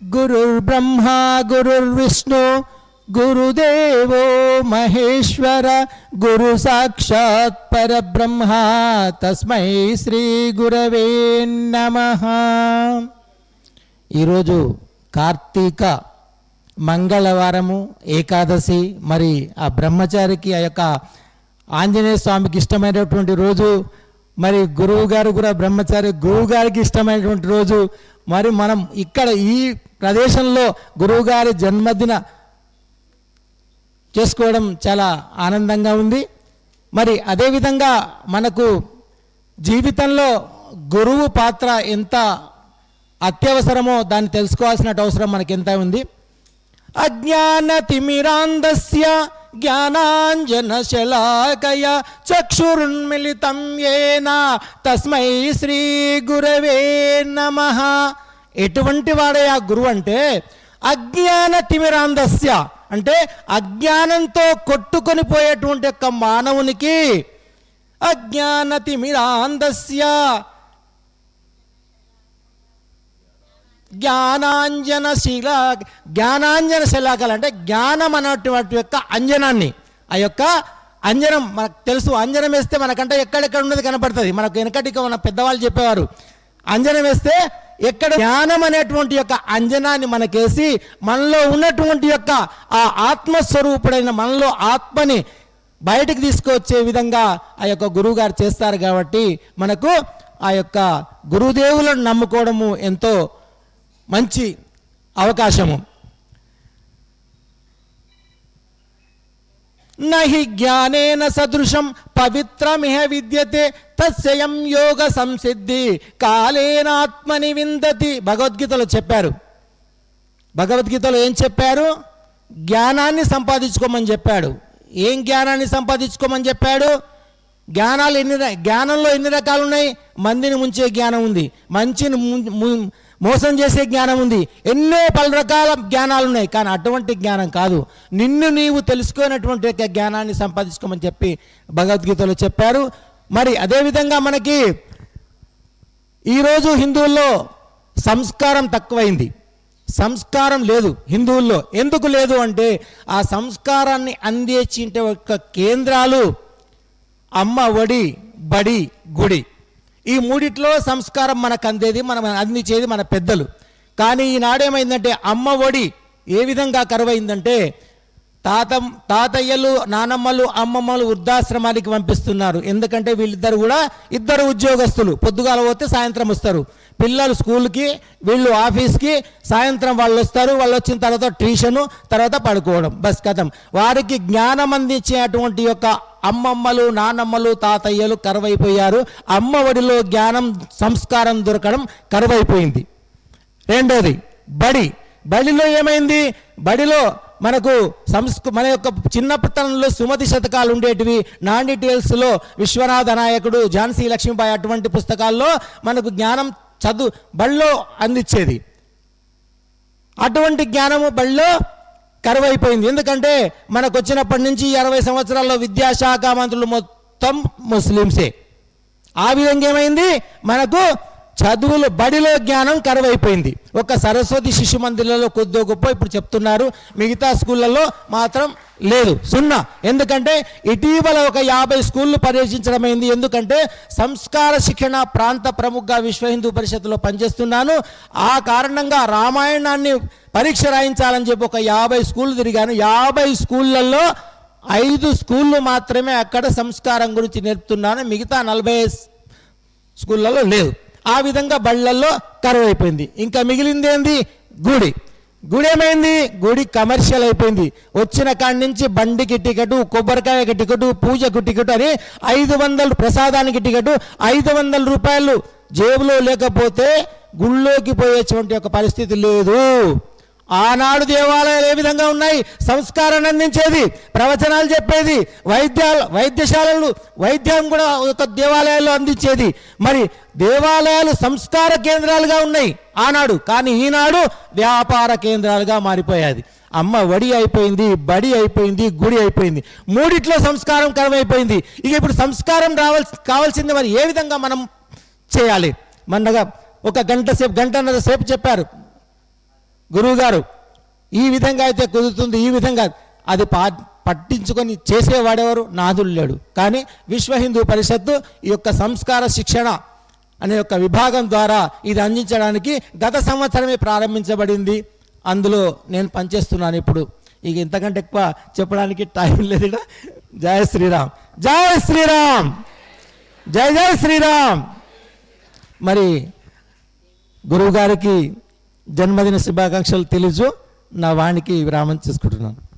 గురుర్బ్రహ్మ గురుర్విష్ణు గురుదేవో మహేశ్వర గురు సాక్షాత్ పరబ్రహ్మ తస్మై శ్రీ గురవే నమ. ఈరోజు కార్తీక మంగళవారము ఏకాదశి మరి ఆ బ్రహ్మచారికి ఆ యొక్క ఆంజనేయ స్వామికి ఇష్టమైనటువంటి రోజు మరి గురువు గారు కూడా బ్రహ్మచారి గురువు గారికి ఇష్టమైనటువంటి రోజు మరి మనం ఇక్కడ ఈ ప్రదేశంలో గురువుగారి జన్మదిన చేసుకోవడం చాలా ఆనందంగా ఉంది. మరి అదేవిధంగా మనకు జీవితంలో గురువు పాత్ర ఎంత అత్యవసరమో దాన్ని తెలుసుకోవాల్సిన అవసరం మనకి ఎంత ఉంది. అజ్ఞాన అజ్ఞానతిమిరాంధస్య జ్ఞానాంజనశలాకయ చక్షురున్మిళితం ఏన తస్మై శ్రీ గురవే నమ. ఎటువంటి వాడే ఆ గురువు అంటే అజ్ఞాన తిమిరాంధస్య. అంటే అజ్ఞానంతో కొట్టుకొని పోయేటువంటి యొక్క మానవునికి అజ్ఞాన తిమిరాంధస్య. జ్ఞానాంజన శిల జ్ఞానాంజన శిలాకలు అంటే జ్ఞానం అన్నటువంటి యొక్క అంజనాన్ని. ఆ యొక్క అంజనం మనకు తెలుసు అంజనం వేస్తే మనకంటే ఎక్కడెక్కడ ఉన్నది కనపడుతుంది. మనకు వెనకటిక మన పెద్దవాళ్ళు చెప్పేవారు అంజనం వేస్తే ఎక్కడ? జ్ఞానం అనేటువంటి యొక్క అంజనాన్ని మనకేసి మనలో ఉన్నటువంటి యొక్క ఆ ఆత్మస్వరూపుడైన మనలో ఆత్మని బయటికి తీసుకొచ్చే విధంగా ఆ యొక్క గురువుగారు చేస్తారు కాబట్టి మనకు ఆ యొక్క గురుదేవులను నమ్ముకోవడము ఎంతో మంచి అవకాశము. నహి జ్ఞానేన సదృశం పవిత్రమిహ విద్యతే తస్యం యోగ సంసిద్ధి కాలేనాత్మని విందతి. భగవద్గీతలో చెప్పారు. భగవద్గీతలో ఏం చెప్పారు? జ్ఞానాన్ని సంపాదించుకోమని చెప్పాడు. ఏం జ్ఞానాన్ని సంపాదించుకోమని చెప్పాడు? జ్ఞానాలు ఎన్ని జ్ఞానంలో ఎన్ని రకాలు ఉన్నాయి మందిని ముంచే జ్ఞానం ఉంది. మంచిని ము- మోసం చేసే జ్ఞానం ఉంది. ఎన్నో పలు రకాల జ్ఞానాలు ఉన్నాయి. కానీ అటువంటి జ్ఞానం కాదు. నిన్ను నీవు తెలుసుకున్నటువంటి యొక్క జ్ఞానాన్ని సంపాదించుకోమని చెప్పి భగవద్గీతలో చెప్పారు. మరి అదేవిధంగా మనకి ఈరోజు హిందువుల్లో సంస్కారం తక్కువైంది. సంస్కారం లేదు హిందువుల్లో. ఎందుకు లేదు అంటే ఆ సంస్కారాన్ని అందించే యొక్క కేంద్రాలు అమ్మ ఒడి బడి గుడి. ఈ మూడిట్లో సంస్కారం మనకు అందేది మనం అందించేది మన పెద్దలు. కానీ ఈనాడేమైందంటే అమ్మ ఒడి ఏ విధంగా కరువైందంటే తాత తాతయ్యలు నానమ్మలు అమ్మమ్మలు వృద్ధాశ్రమానికి పంపిస్తున్నారు. ఎందుకంటే వీళ్ళిద్దరు కూడా ఇద్దరు ఉద్యోగస్తులు. పొద్దుగాల పోతే సాయంత్రం వస్తారు. పిల్లలు స్కూల్కి వీళ్ళు ఆఫీస్కి సాయంత్రం వాళ్ళు వస్తారు. వాళ్ళు వచ్చిన తర్వాత ట్యూషను తర్వాత పడుకోవడం. బస్ కథం. వారికి జ్ఞానం అందించేటువంటి యొక్క అమ్మమ్మలు నానమ్మలు తాతయ్యలు కరువైపోయారు. అమ్మ ఒడిలో జ్ఞానం సంస్కారం దొరకడం కరువైపోయింది. రెండోది బడి. బడిలో ఏమైంది? బడిలో మనకు సంస్కృ మన యొక్క చిన్నపట్టణంలో సుమతి శతకాలు ఉండేటివి నాన్ డీటెయిల్స్లో విశ్వనాథ నాయకుడు ఝాన్సీ లక్ష్మీబాయి అటువంటి పుస్తకాల్లో మనకు జ్ఞానం చదువు బళ్ళో అందించేది అటువంటి జ్ఞానము బడిలో కరువైపోయింది. ఎందుకంటే మనకు వచ్చినప్పటి నుంచి అరవై సంవత్సరాల్లో విద్యాశాఖ మంత్రులు మొత్తం ముస్లింసే ఆ విధంగా ఏమైంది? మనకు చదువులు బడిలో జ్ఞానం కరువైపోయింది. ఒక సరస్వతి శిశు మందిరంలో కొద్దిగా గొప్ప ఇప్పుడు చెప్తున్నారు. మిగతా స్కూళ్ళల్లో మాత్రం లేదు. సున్నా. ఎందుకంటే ఇటీవల ఒక యాభై స్కూళ్ళు పర్యవేక్షించడమైంది ఎందుకంటే సంస్కార శిక్షణ ప్రాంత ప్రముఖగా విశ్వ హిందూ పరిషత్లో పనిచేస్తున్నాను. ఆ కారణంగా రామాయణాన్ని పరీక్ష రాయించాలని చెప్పి ఒక యాభై స్కూళ్ళు తిరిగాను. యాభై స్కూళ్ళల్లో ఐదు స్కూళ్ళు మాత్రమే అక్కడ సంస్కారం గురించి నేర్పుతున్నాను. మిగతా నలభై స్కూళ్ళలో లేదు. ఆ విధంగా బళ్ళల్లో కరువు అయిపోయింది. ఇంకా మిగిలింది ఏంది? గుడి. గుడి ఏమైంది? గుడి కమర్షియల్ అయిపోయింది. వచ్చిన కాడి నుంచి బండికి టికెట్ కొబ్బరికాయకి టికెట్ పూజకు టికెట్ అని ఐదు వందలు ప్రసాదానికి టికెట్ ఐదు వందల రూపాయలు జేబులో లేకపోతే గుళ్ళోకి పోయేటువంటి ఒక పరిస్థితి లేదు. ఆనాడు దేవాలయాలు ఏ విధంగా ఉన్నాయి? సంస్కారాన్ని అందించేది ప్రవచనాలు చెప్పేది వైద్యాలు వైద్యశాలలు వైద్యం కూడా ఒక దేవాలయాల్లో అందించేది. మరి దేవాలయాలు సంస్కార కేంద్రాలుగా ఉన్నాయి ఆనాడు. కానీ ఈనాడు వ్యాపార కేంద్రాలుగా మారిపోయాది. అమ్మ వడి అయిపోయింది బడి అయిపోయింది గుడి అయిపోయింది. మూడిట్లో సంస్కారం కరమైపోయింది. ఇక ఇప్పుడు సంస్కారం రావాల్సి కావాల్సింది మరి ఏ విధంగా మనం చేయాలి? మొన్నగా ఒక గంట సేపు గంటన్నర సేపు చెప్పారు గురువుగారు. ఈ విధంగా అయితే కుదురుతుంది ఈ విధంగా. అది పా పట్టించుకొని చేసేవాడెవరు? నాదులు లేడు. కానీ విశ్వ హిందూ పరిషత్తు ఈ యొక్క సంస్కార శిక్షణ అనే ఒక విభాగం ద్వారా ఇది అందించడానికి గత సంవత్సరమే ప్రారంభించబడింది. అందులో నేను పనిచేస్తున్నాను ఇప్పుడు. ఇక ఇంతకంటే ఎక్కువ చెప్పడానికి టైం లేదు జయ శ్రీరామ్. జయ శ్రీరామ్! జయ జయ శ్రీరామ్! మరి గురువు గారికి జన్మదిన శుభాకాంక్షలు తెలుసు. నా వాణికి విరామం చేసుకుంటున్నాను.